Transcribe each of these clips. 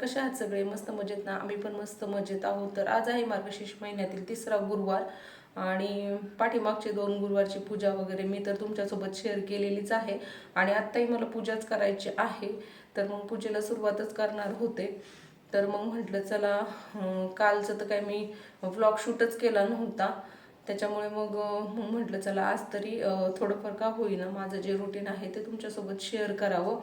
कशा आहात सगळे? मस्त मजेत ना? आम्ही पण मस्त मजेत आहोत. तर आज आहे मार्गशीर्ष महिन्यातील तिसरा गुरुवार आणि पाठीमागचे दोन गुरुवारची पूजा वगैरे मी तर तुमच्यासोबत शेअर केलेलीच आहे. आणि आत्ताही मला पूजाच करायची आहे. तर मग पूजेला सुरुवातच करणार होते. तर मग म्हटलं चला कालचं तर काय मी व्लॉग शूटच केला नव्हता. त्याच्यामुळे मग म्हटलं चला आज तरी थोडंफार का होईना. माझं जे रुटीन आहे ते तुमच्यासोबत शेअर करावं.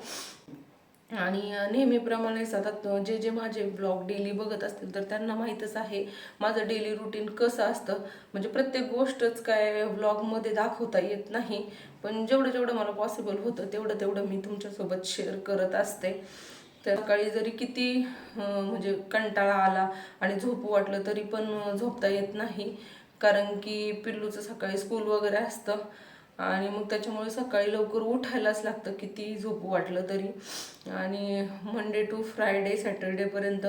आणि नेहमीप्रमाणे नेहमीप्रमाणेच आता जे जे माझे ब्लॉग डेली बघत असतील तर त्यांना माहीतच आहे माझं डेली रुटीन कसं असतं. म्हणजे प्रत्येक गोष्टच काय व्लॉगमध्ये दाखवता येत नाही पण जेवढं जेवढं मला पॉसिबल होतं तेवढं तेवढं मी तुमच्यासोबत शेअर करत असते. तर सकाळी जरी किती म्हणजे कंटाळा आला आणि झोपू वाटलं तरी पण झोपता येत नाही. कारण की पिल्लूचं सकाळी स्कूल वगैरे असतं. आणि मग त्याच्यामुळे सकाळी लवकर उठायलाच लागतं किती झोपू वाटलं तरी. आणि मंडे टू फ्रायडे सॅटर्डेपर्यंत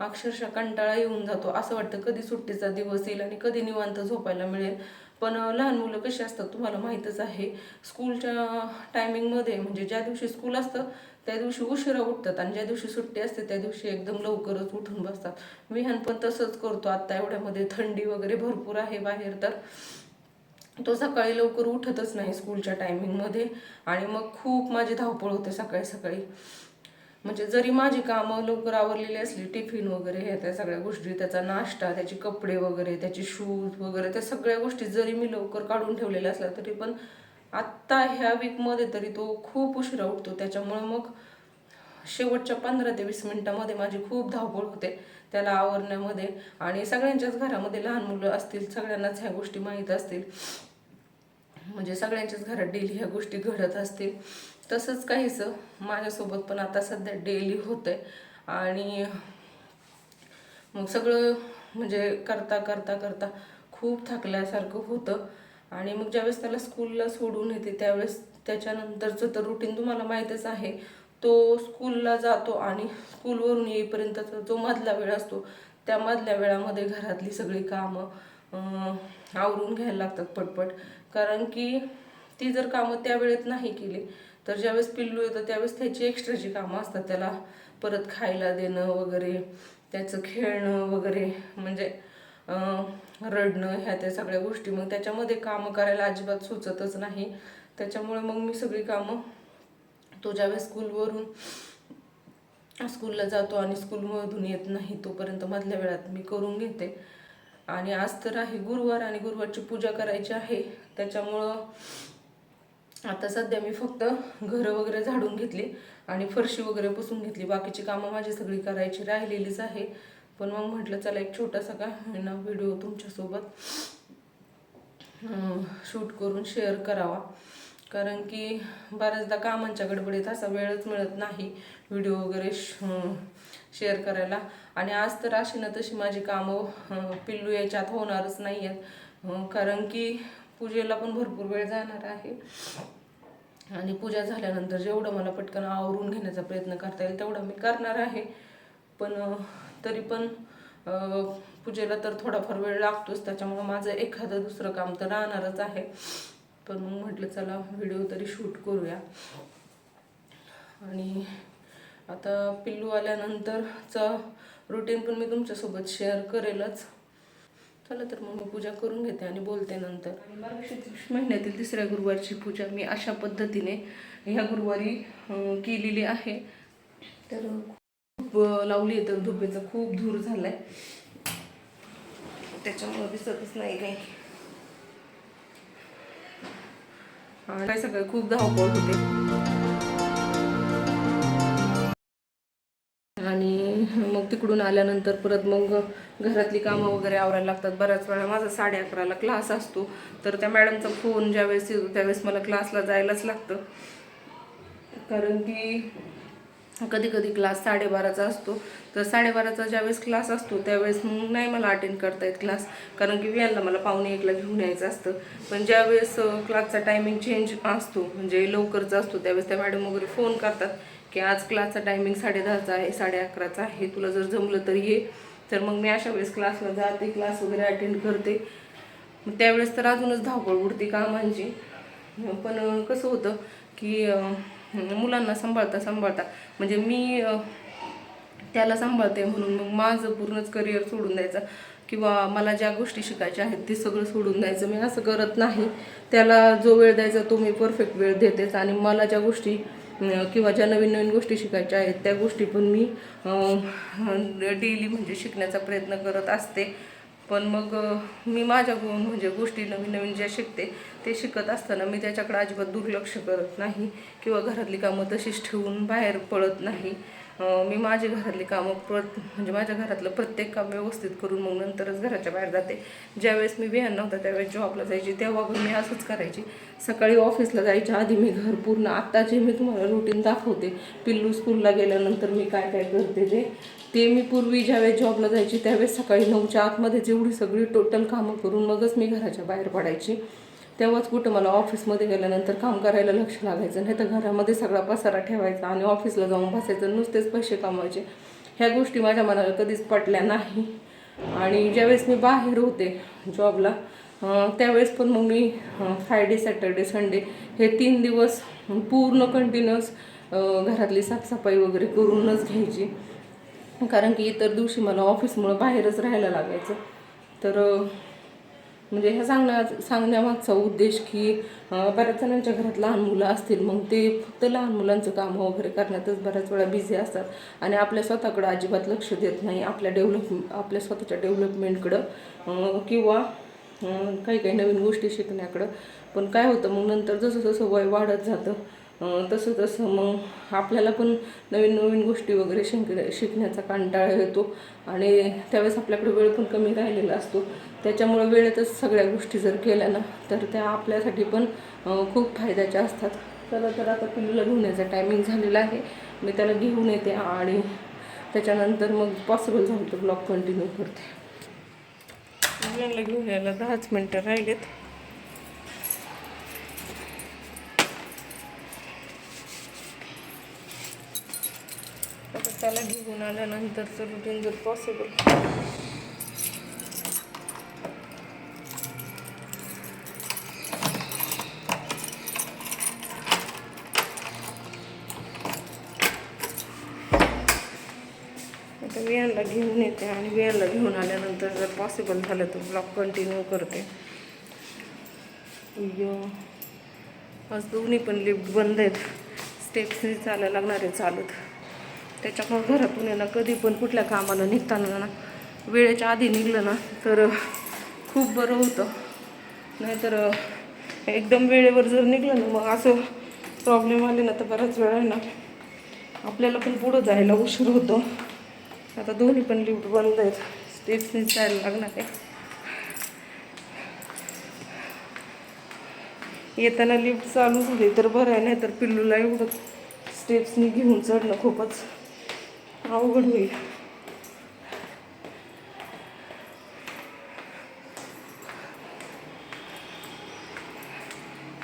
अक्षरशः कंटाळा येऊन जातो. असं वाटतं कधी सुट्टीचा दिवस येईल आणि कधी निवांत झोपायला मिळेल. पण लहान मुलं कशी असतात तुम्हाला माहीतच आहे. स्कूलच्या टायमिंगमध्ये म्हणजे ज्या दिवशी स्कूल असतं त्या दिवशी उशिरा उठतात आणि ज्या दिवशी सुट्टी असते त्या दिवशी एकदम लवकरच उठून बसतात. विहान पण तसंच करतो. आत्ता एवढ्यामध्ये थंडी वगैरे भरपूर आहे बाहेर तर. तो सकाळी लवकर उठतच नाही स्कूलच्या टायमिंगमध्ये आणि मग खूप माझी धावपळ होते सकाळी सकाळी. म्हणजे जरी माझी कामं लवकर आवरलेली असली टिफिन वगैरे हे त्या सगळ्या गोष्टी त्याचा नाश्ता त्याचे कपडे वगैरे त्याचे शूज वगैरे त्या सगळ्या गोष्टी जरी मी लवकर काढून ठेवलेल्या असल्या तरी पण आत्ता ह्या वीकमध्ये तरी तो खूप उशिरा उठतो. त्याच्यामुळे मग शेवटच्या पंधरा ते वीस मिनिटामध्ये माझी खूप धावपळ होते त्याला आवरण्यामध्ये. आणि सगळ्यांच्याच घरामध्ये लहान मुलं असतील सगळ्यांनाच ह्या गोष्टी माहीत असतील. म्हणजे सगळ्यांच्याच घरात डेली ह्या गोष्टी घडत असतील. तसंच काहीच माझ्यासोबत पण आता सध्या डेली होतंय. आणि मग सगळं म्हणजे करता करता करता खूप थकल्यासारखं होतं. आणि मग ज्यावेळेस त्याला स्कूलला सोडून येते त्यावेळेस त्याच्यानंतरचं तर रुटीन तुम्हाला माहीतच आहे. तो स्कूलला जातो आणि स्कूलवरून येईपर्यंतचा जो मधला वेळ असतो त्या मधल्या वेळामध्ये घरातली सगळी कामं आवरून घ्यायला लागतात पटपट. कारण की ती जर कामं त्या वेळेत नाही केली तर ज्यावेळेस पिल्लू येतं त्यावेळेस त्याची एक्स्ट्राची कामं असतात त्याला परत खायला देणं वगैरे त्याचं खेळणं वगैरे म्हणजे रडणं ह्या त्या सगळ्या गोष्टी. मग त्याच्यामध्ये कामं करायला अजिबात सुचतच नाही. त्याच्यामुळे मग मी सगळी कामं तो ज्यावेळेस स्कूलवरून स्कूलला जातो आणि स्कूलमधून येत नाही तोपर्यंत मधल्या वेळात मी करून घेते. आणि आज तर आहे गुरुवार आणि गुरुवारची पूजा करायची आहे. त्याच्यामुळं आता सध्या मी फक्त घरं वगैरे झाडून घेतली आणि फरशी वगैरे पुसून घेतली. बाकीची कामं माझी सगळी करायची राहिलेलीच आहे. पण मग म्हटलं चला एक छोटासा का ना व्हिडिओ तुमच्यासोबत शूट करून शेअर करावा. कारण की बऱ्याचदा कामांच्या गडबडीत असा वेळच मिळत नाही व्हिडिओ वगैरे शेअर करायला. आणि आज तर अशी ना तशी माझी कामं पिल्लू याच्यात होणारच नाही आहेत कारण की पूजेला पण भरपूर वेळ जाणार आहे. आणि पूजा झाल्यानंतर जेवढं मला पटकन आवरून घेण्याचा प्रयत्न करता येईल तेवढं मी करणार आहे. पण तरी पण पूजेला तर थोडाफार वेळ लागतोच त्याच्यामुळं माझं एखादं दुसरं काम तर राहणारच आहे. पण मग म्हटलं चला व्हिडिओ तरी शूट करूया. आणि आता पिल्लू आल्यानंतरचं रुटीन पण मी तुमच्यासोबत शेअर करेलच. चला तर मग मी पूजा करून घेते आणि बोलते नंतर. आणि मार्गशीर्ष महिन्यातील तिसऱ्या गुरुवारची पूजा मी अशा पद्धतीने ह्या गुरुवारी केलेली आहे. तर खूप लावली आहे तर धुपेचा खूप धूर झालाय. त्याच्यामुळं दिसतच नाही काही. आणि सगळं खूप धावपळ होते. आणि मग तिकडून आल्यानंतर परत मग घरातली कामं वगैरे आवरायला लागतात. बऱ्याच वेळा माझा साडे अकराला क्लास असतो. तर त्या मॅडमचा फोन ज्यावेळेस येतो त्यावेळेस मला क्लासला जायलाच लागतं. कारण की कधी कधी क्लास साडेबाराचा असतो. तर साडेबाराचा ज्यावेळेस क्लास असतो त्यावेळेस मग नाही मला अटेंड करता येत क्लास कारण की व्यानला मला पाहुणे एकला घेऊन यायचं असतं. पण ज्यावेळेस क्लासचा टायमिंग चेंज असतो म्हणजे लवकरचा असतो त्यावेळेस त्या मॅडम वगैरे फोन करतात. की आज क्लासचा टायमिंग साडे दहाचा आहे साडे अकराचा आहे. तुला जर जमलं तर ये. तर मग मी अशा वेळेस क्लासला जाते क्लास वगैरे अटेंड करते. मग त्यावेळेस तर अजूनच धावपळ उडते कामांची. पण कसं होतं की मुलांना सांभाळता सांभाळता. म्हणजे मी त्याला सांभाळते म्हणून मग माझं पूर्णच करिअर सोडून द्यायचं. किंवा मला ज्या गोष्टी शिकायच्या आहेत ते सगळं सोडून द्यायचं. मी असं करत नाही. त्याला जो वेळ द्यायचा तो मी परफेक्ट वेळ देतेच. आणि मला ज्या गोष्टी किंवा ज्या नवीन नवीन गोष्टी शिकायच्या आहेत त्या गोष्टी पण मी डेली म्हणजे शिकण्याचा प्रयत्न करत असते. पण मग मी माझ्या म्हणजे गोष्टी नवीन नवीन ज्या शिकते ते शिकत असताना मी त्याच्याकडे अजिबात दुर्लक्ष करत नाही किंवा घरातली कामं तशीच ठेवून बाहेर पडत नाही. मी माझी घरातली कामं प्र म्हणजे माझ्या घरातलं प्रत्येक काम व्यवस्थित करून मग नंतरच घराच्या बाहेर जाते. ज्यावेळेस मी बिहान नव्हता त्यावेळेस जॉबला जायची तेव्हा पण मी असंच करायची. सकाळी ऑफिसला जायच्या आधी मी घर पूर्ण आत्ता जे मी तुम्हाला रुटीन दाखवते पिल्लू स्कूलला गेल्यानंतर मी काय काय करते ते ते मी पूर्वी ज्यावेळेस जॉबला जायची त्यावेळेस सकाळी नऊच्या आतमध्येच एवढी सगळी टोटल कामं करून मगच मी घराच्या बाहेर पडायची. तेव्हाच कुठं मला ऑफिसमध्ये गेल्यानंतर काम करायला लक्ष लागायचं नाही तर घरामध्ये सगळा पसारा ठेवायचा आणि ऑफिसला जाऊन बसायचं नुसतेच पैसे कमवायचे. ह्या गोष्टी माझ्या मनाला कधीच पटल्या नाही. आणि ज्यावेळेस मी बाहेर होते जॉबला त्यावेळेस पण मग मी फ्रायडे सॅटर्डे संडे हे तीन दिवस पूर्ण कंटिन्युअस घरातली साफसफाई वगैरे करूनच घ्यायची. कारण की इतर दिवशी मला ऑफिसमुळं बाहेरच राहायला लागायचं. तर म्हणजे ह्या सांगण्या सांगण्यामागचा उद्देश की बऱ्याच जणांच्या घरात लहान मुलं असतील मग ते फक्त लहान मुलांचं काम वगैरे करण्यातच बऱ्याच वेळा बिझी असतात. आणि आपल्या स्वतःकडं अजिबात लक्ष देत नाही. आपल्या डेव्हलप आपल्या स्वतःच्या डेव्हलपमेंटकडं किंवा काही काही नवीन गोष्टी शिकण्याकडं. पण काय होतं मग नंतर जसं जसं वय वाढत जातं तसं तसं मग आपल्याला पण नवीन नवीन गोष्टी वगैरे शिंक शिकण्याचा कंटाळा येतो. आणि त्यावेळेस आपल्याकडे वेळ पण कमी राहिलेला असतो. त्याच्यामुळे वेळेतच सगळ्या गोष्टी जर केल्या ना तर त्या आपल्यासाठी पण खूप फायद्याच्या असतात. चला तर आता पिल्लूला घेऊन यायचा. टायमिंग झालेला आहे. मी त्याला घेऊन येते आणि त्याच्यानंतर मग पॉसिबल झालं तर ब्लॉग कंटिन्यू करते. पिल्लूला घेऊन यायला दहाच मिनटं राहिलेत. आता त्याला घेऊन आल्यानंतरचं रुटीन जर पॉसिबल आता वियांना घेऊन येते आणि वियांना घेऊन आल्यानंतर जर पॉसिबल झालं तर ब्लॉग कंटिन्यू करते. आज दोन्ही पण लिफ्ट बंद आहेत. स्टेप्सनी चालायला लागणार आहे चालत. त्याच्यामुळं घरातून येणं कधी पण कुठल्या कामाला निघताना ना वेळेच्या आधी निघलं ना तर खूप बरं होतं. नाहीतर एकदम वेळेवर जर निघलं ना मग असं प्रॉब्लेम आले ना तर बराच वेळ आहे ना आपल्याला पण पुढं जायला उशीर होतो. आता दोन्ही पण लिफ्ट बंद आहेत. स्टेप्सनी जायला लागणार आहे. येताना लिफ्ट चालू झाली तर बरं आहे नाही तर पिल्लूला एवढं स्टेप्सनी घेऊन चढणं खूपच अवघड होईल.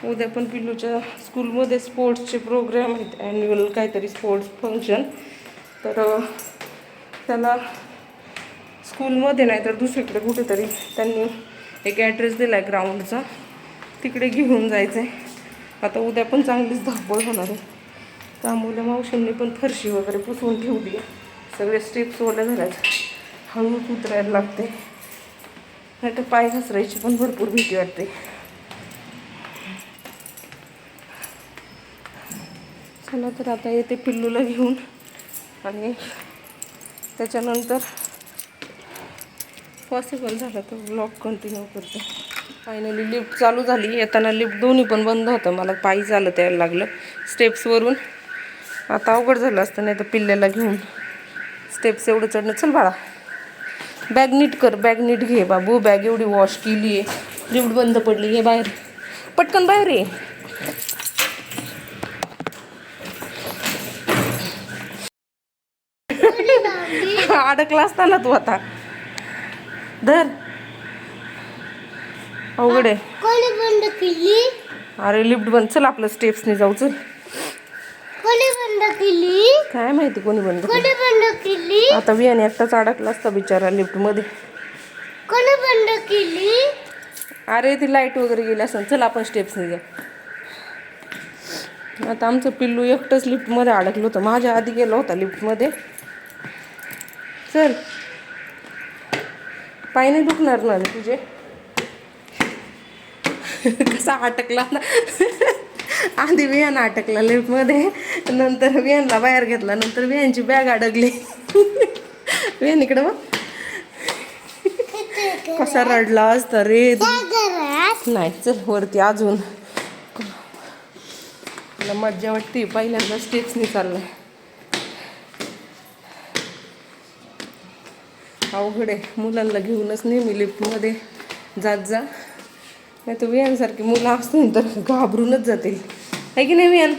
उद्या पण पिल्लूच्या स्कूलमध्ये स्पोर्ट्सचे प्रोग्राम आहेत ॲन्युअल काहीतरी स्पोर्ट्स फंक्शन तर त्याला स्कूलमध्ये नाही तर दुसरीकडे कुठेतरी त्यांनी एक ॲड्रेस दिला आहे ग्राउंडचा तिकडे घेऊन जायचं आहे आता उद्या पण चांगलीच धावपळ होणार आहे. त्यामुळे मावशींनी पण फरशी वगैरे पुसवून ठेवली. सगळे स्टेप्स ओल्या झाल्यात. हळूच उतरायला लागते. नाही तर पाय घसरायची पण भरपूर भीती वाटते. चला तर आता येते पिल्लूला घेऊन. आणि त्याच्यानंतर पॉसिबल झालं तर ब्लॉग कंटिन्यू करते. फायनली लिफ्ट चालू झाली. येताना लिफ्ट दोन्ही पण बंद होतं. मला पायी चालत यायला लागलं. स्टेप्सवरून आता अवघड झालं असतं नाही तर पिल्ल्याला घेऊन. स्टेप्स एवढं चढणं. चल बाळा. बॅग नीट कर बॅग नीट घे बाबू. बॅग एवढी वॉश केली आहे. लिफ्ट बंद पडली घे बाहेर. पटकन बाहेर ये. अडकला असता ना तू आता. धर. अवघड आहे. अरे लिफ्ट बंद. चल आपलं स्टेप्सने जाऊ चल. कोणी बंद केली? काय माहिती कोणी बंद केलं. कोणी बंद केली? आता वियाने एकटाच अडकला असता बिचारा लिफ्टमध्ये कोणी बंद केली? अरे ती लाइट वगैरे गेली असं चल आपण स्टेप्सने जाऊ. आता आमचं पिल्लू एकटंच लिफ्टमध्ये अडकलं होतं. माझ्या आधी गेलं होता लिफ्टमध्ये चल. पाय नाही दुखणार ना रे तुझे? कसा अटकला ना. आधी विहान अटकला लिफ्टमध्ये नंतर विहानला बाहेर घेतला नंतर विहानची बॅग अडकली. विहान इकडं मग कसा रडला असता रे नाही चल वरती अजून. मला मज्जा वाटते पहिल्यांदा स्टेप्सनी चाललाय. अवघड आहे. मुलांना घेऊनच नेहमी लिफ्टमध्ये जात जा. नाही तर वियांसारखी मुलं असतील तर घाबरूनच जातील. आहे की नाही वियान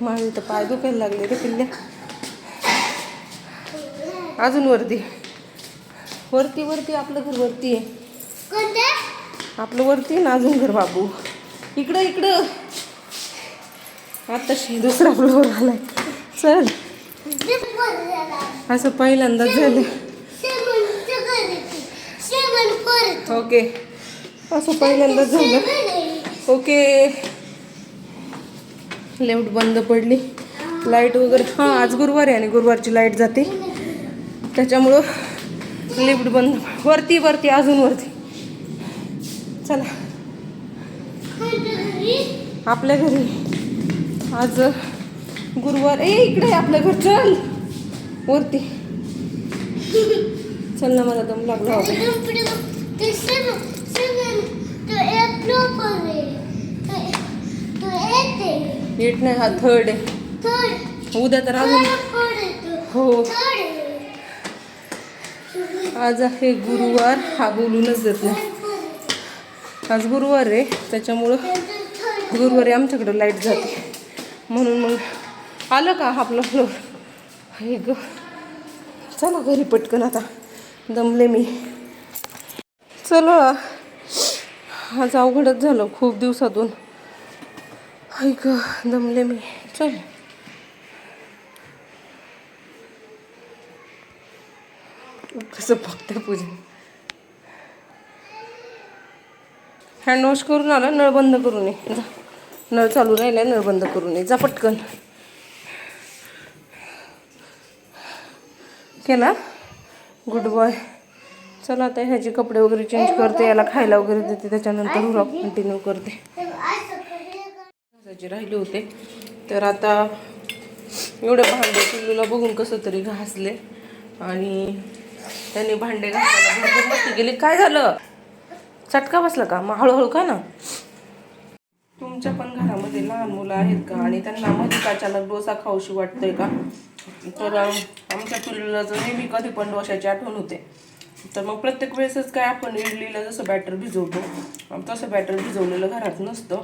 माझे तर पाय दुखायला लागले रे पिल्ल्या. अजून वरती. वरती वरती आपलं घर वरती आहे. आपलं वरती ना अजून घर बाबू. इकडं इकडं. आता दुसरा फ्लोअर आलाय. चल. असं पहिल्यांदाच झालं. ओके. असं पहिल्यांदाच झालं. ओके. लेफ्ट बंद पडली. लाइट वगैरे हां आज गुरुवार आहे आणि गुरुवारची लाइट जाते. त्याच्यामुळं लिफ्ट बंद वरती वरती अजून वरती. चला. आपल्या घरी. आज गुरुवार ए इकडे आपलं घर. चल. वरती. चल ना मला दम लागला होता. नीट नाही हा थर्ड आहे. उद्या तर अजून हो. आज आहे गुरुवार. हा बोलूनच देत नाही. आज गुरुवार आहे. त्याच्यामुळं गुरुवारी आमच्याकडं लाइट जाते. म्हणून मग आलं का आपलं फ्लोर हे ग. चला घरी पटकन आता. दमले मी. चला. आज अवघडच झालं खूप दिवसातून. ऐक दमले मी. चल. कसं बघते पूजे. हँडवॉश करून आला नळ बंद करून ये. जा. नळ चालू राहिला नळ बंद करून ये. जा पटकन. केला. गुड बॉय चला आता ह्याचे कपडे वगैरे चेंज करते याला खायला वगैरे देते त्याच्यानंतर व्लॉग कंटिन्यू करते. घासायचे राहिले होते. तर आता एवढे भांडे पिल्लूला बघून कसं तरी घासले. आणि त्यांनी भांडे घासायला गेली काय झालं? चटका बसला का? मग हळूहळू का ना. तुमच्या पण घरामध्ये लहान मुलं आहेत का? आणि त्यांना अचानक डोसा खाऊशी वाटतंय का? तर आमच्या पिल्लूला जर नेहमी कधी पण डोशाची आठवण होते तर मग प्रत्येक वेळेसच काय आपण इडलीला जसं बॅटर भिजवतो तसं बॅटर भिजवलेलं घरात नसतं.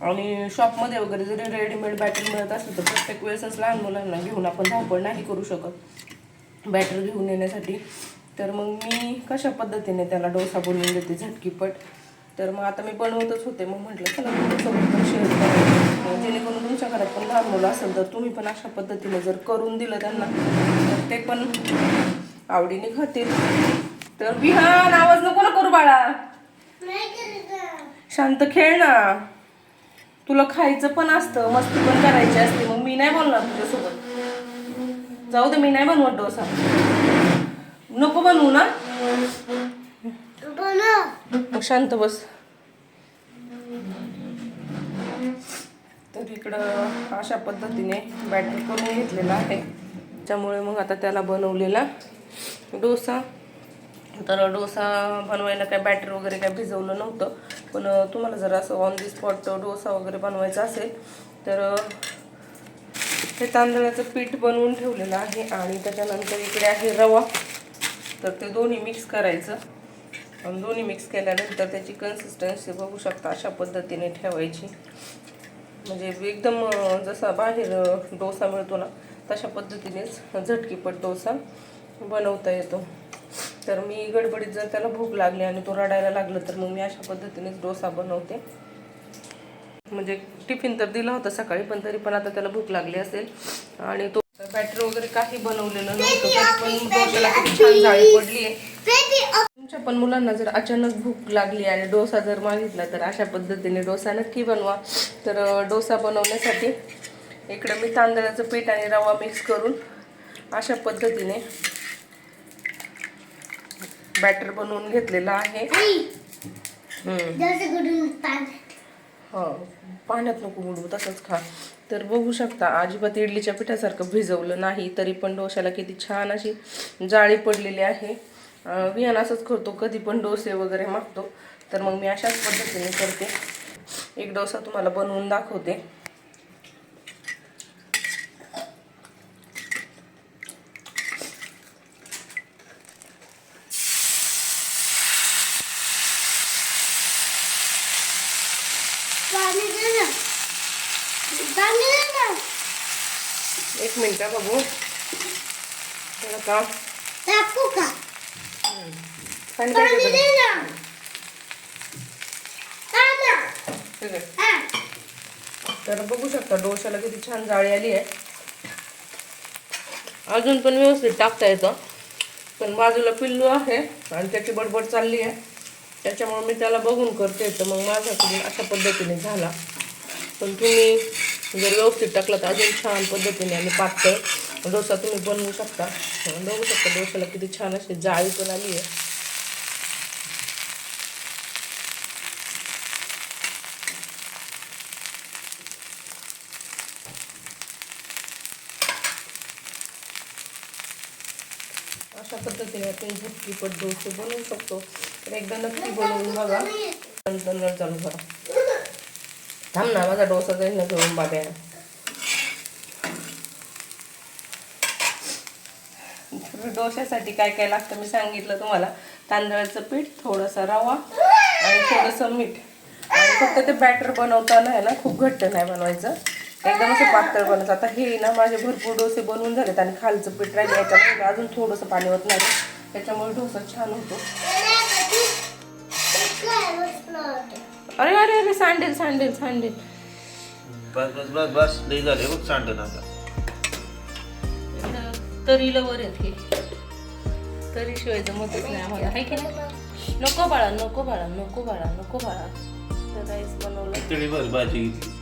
आणि शॉपमध्ये वगैरे जरी रेडीमेड बॅटर मिळत असेल तर प्रत्येक वेळेसच लहान मुलांना घेऊन आपण धावपळ नाही करू शकत बॅटर घेऊन येण्यासाठी. तर मग मी कशा पद्धतीने त्याला डोसा बनवून देते झटकीपट? तर मग आता मी बनवतच होते मग म्हटलं चला तुमच्यासोबत पण शेअर करायचं जेणेकरून तुमच्या घरात पण लहान मुलं असेल तर तुम्ही पण अशा पद्धतीने जर करून दिलं त्यांना तर ते पण आवडीने खातील. तर विहान आवाज नको ना करू बाळा. शांत खेळ ना. तुला खायचं पण असतं मस्ती पण करायची असते. मग मी नाही बोलणार तुझ्यासोबत. जाऊ दे मी नाही बनवत डोसा. नको बनवू ना. मग शांत बस. तर इकडं अशा पद्धतीने बॅटर करून घेतलेला आहे. त्यामुळे मग आता त्याला बनवलेला डोसा. तर डोसा बनवायला काय बॅटर वगैरे काय भिजवलं नव्हतं. पण तुम्हाला जर असं ऑन दी स्पॉट डोसा वगैरे बनवायचा असेल तर हे तांदळाचं पीठ बनवून ठेवलेलं आहे आणि त्याच्यानंतर इकडे आहे रवा. तर ते दोन्ही मिक्स करायचं. आणि दोन्ही मिक्स केल्यानंतर त्याची कन्सिस्टन्सी बघू शकता अशा पद्धतीने ठेवायची. म्हणजे एकदम जसा बाहेर डोसा मिळतो ना तशा पद्धतीनेच झटकीपट डोसा बनवता येतो. तर मी गडबडीत जर त्याला भूक लागली आणि तो रडायला लागला तर मग मी अशा पद्धतीनेच डोसा बनवते. म्हणजे टिफिन तर दिला होता सकाळी पण तरी पण आता त्याला भूक लागली असेल. आणि तो बॅटर वगैरे काही बनवलेलं नव्हतं तरी पण डोक्याला किती छान जाळी पडली आहे तुमच्या पण मुलांना जर अचानक भूक लागली आणि डोसा जर मागितला तर अशा पद्धतीने डोसा नक्की बनवा. तर डोसा बनवण्यासाठी इकडं मी तांदळाचं पीठ आणि रवा मिक्स करून अशा पद्धतीने बॅटर बनवून घेतलेलं आहे. हो पाण्यात नको बुडवू तसंच खा. तर बघू शकता अजिबात इडलीच्या पिठासारखं भिजवलं नाही तरी पण डोश्याला किती छान अशी जाळी पडलेली आहे. विहान असंच करतो कधी पण डोसे वगैरे मागतो. तर मग मी अशाच पद्धतीने करते. एक डोसा तुम्हाला बनवून दाखवते. एक मिनटं बघू. का? पाणी तर बघू शकता डोशाला किती छान जाळी आली आहे. अजून पण व्यवस्थित टाकता येतं. पण बाजूला पिल्लू आहे आणि त्याची बडबड चालली आहे. त्याच्यामुळे मी त्याला बघून करते. तर मग माझ्याकडून अशा पद्धतीने झाला. पण तुम्ही जर व्यवस्थित टाकला तर अजून छान पद्धतीने आणि पातळ. डोसा तुम्ही बनवू शकता. बघू शकता डोशाला किती छान अशी जाळी पण आली आहे. अशा पद्धतीने आपण झटकीपट डोसे बनवू शकतो. तर एकदा नक्की बनवून बघा. नंतर चालू करा. थांब ना माझा डोसा जाईल ना घेऊन बाब्या. डोश्यासाठी काय काय लागतं मी सांगितलं तुम्हाला. तांदळाचं पीठ थोडंसं रवा आणि थोडंसं मीठ. आणि फक्त ते बॅटर बनवताना आहे ना खूप घट्ट नाही बनवायचं. एकदम असं पातळ बनवायचं आता हे ना माझे भरपूर डोसे बनवून झालेत आणि खालचं पीठ राहिले याच्यामुळे अजून थोडंसं पाणी होत नाही. त्याच्यामुळे डोसा छान होतो. अरे अरे अरे सांडेल सांडेल सांडेल. बस बस बस बस. लई झाले बघ सांडण आता. तरीला वर येत हे. तरी शिवाय जमतच नाही आम्हाला. आहे की नाही? नको बाळा नको बाळा नको बाळा नको बाळा. तर राईस बनवलं. तळी बस भाजी. घेतली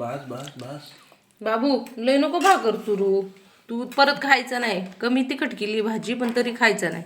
बस बस बस. बाबू लय नको भाकर चुरू तू परत खायचं नाही. कमी तिखट केली भाजी पण तरी खायचं नाही.